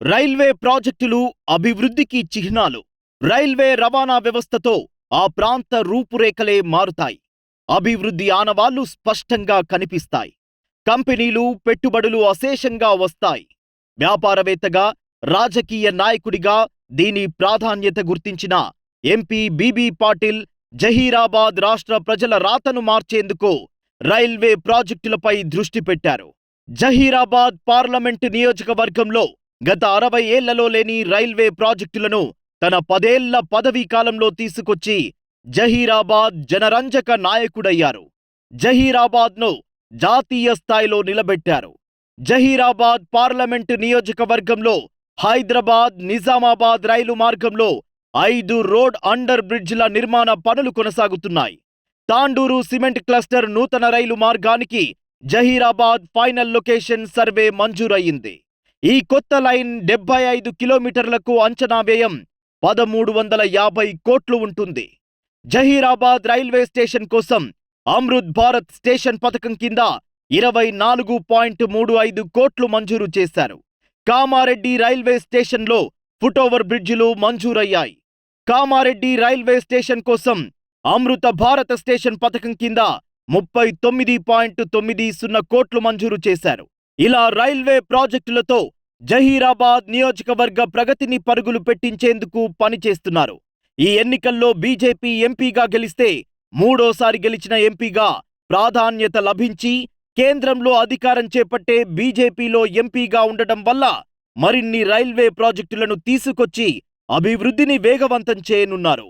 Railway ప్రాజెక్టులు అభివృద్ధికి చిహ్నాలు. రైల్వే రవాణా వ్యవస్థతో ఆ ప్రాంత రూపురేఖలే మారుతాయి. అభివృద్ధి ఆనవాళ్ళు స్పష్టంగా కనిపిస్తాయి. కంపెనీలు పెట్టుబడులు అశేషంగా వస్తాయి. వ్యాపారవేత్తగా రాజకీయ నాయకుడిగా దీని ప్రాధాన్యత గుర్తించిన ఎంపీ బీబీ పాటిల్ జహీరాబాద్ రాష్ట్ర ప్రజల రాతను మార్చేందుకు రైల్వే ప్రాజెక్టులపై దృష్టి పెట్టారు. జహీరాబాద్ పార్లమెంటు నియోజకవర్గంలో గత అరవై ఏళ్ళలో లేని రైల్వే ప్రాజెక్టులను తన పదేళ్ళ పదవీ కాలంలో తీసుకొచ్చి జహీరాబాద్ జనరంజక నాయకుడయ్యారు. జహీరాబాద్ను జాతీయ స్థాయిలో నిలబెట్టారు. జహీరాబాద్ పార్లమెంటు నియోజకవర్గంలో హైదరాబాద్ నిజామాబాద్ రైలు మార్గంలో ఐదు రోడ్ అండర్ బ్రిడ్జ్ల నిర్మాణ పనులు కొనసాగుతున్నాయి. తాండూరు సిమెంట్ క్లస్టర్ నూతన రైలు మార్గానికి జహీరాబాద్ ఫైనల్ లొకేషన్ సర్వే మంజూరయ్యింది. ఈ కొత్త లైన్ డెబ్బై ఐదు కిలోమీటర్లకు అంచనా వ్యయం పదమూడు వందల యాభై కోట్లు ఉంటుంది. జహీరాబాద్ రైల్వే స్టేషన్ కోసం అమృత్ భారత్ స్టేషన్ పథకం కింద ఇరవై నాలుగు పాయింట్ మూడు ఐదు కోట్లు మంజూరు చేశారు. కామారెడ్డి రైల్వే స్టేషన్లో ఫుటోవర్ బ్రిడ్జిలు మంజూరయ్యాయి. కామారెడ్డి రైల్వే స్టేషన్ కోసం అమృత భారత స్టేషన్ పథకం కింద ముప్పై తొమ్మిది పాయింట్ తొమ్మిది సున్నా కోట్లు మంజూరు చేశారు. ఇలా రైల్వే ప్రాజెక్టులతో జహీరాబాద్ నియోజకవర్గ ప్రగతిని పరుగులు పెట్టించేందుకు పనిచేస్తున్నారు. ఈ ఎన్నికల్లో బీజేపీ ఎంపీగా గెలిస్తే మూడోసారి గెలిచిన ఎంపీగా ప్రాధాన్యత లభించి కేంద్రంలో అధికారం చేపట్టే బీజేపీలో ఎంపీగా ఉండటం వల్ల మరిన్ని రైల్వే ప్రాజెక్టులను తీసుకొచ్చి అభివృద్ధిని వేగవంతం చేయనున్నారు.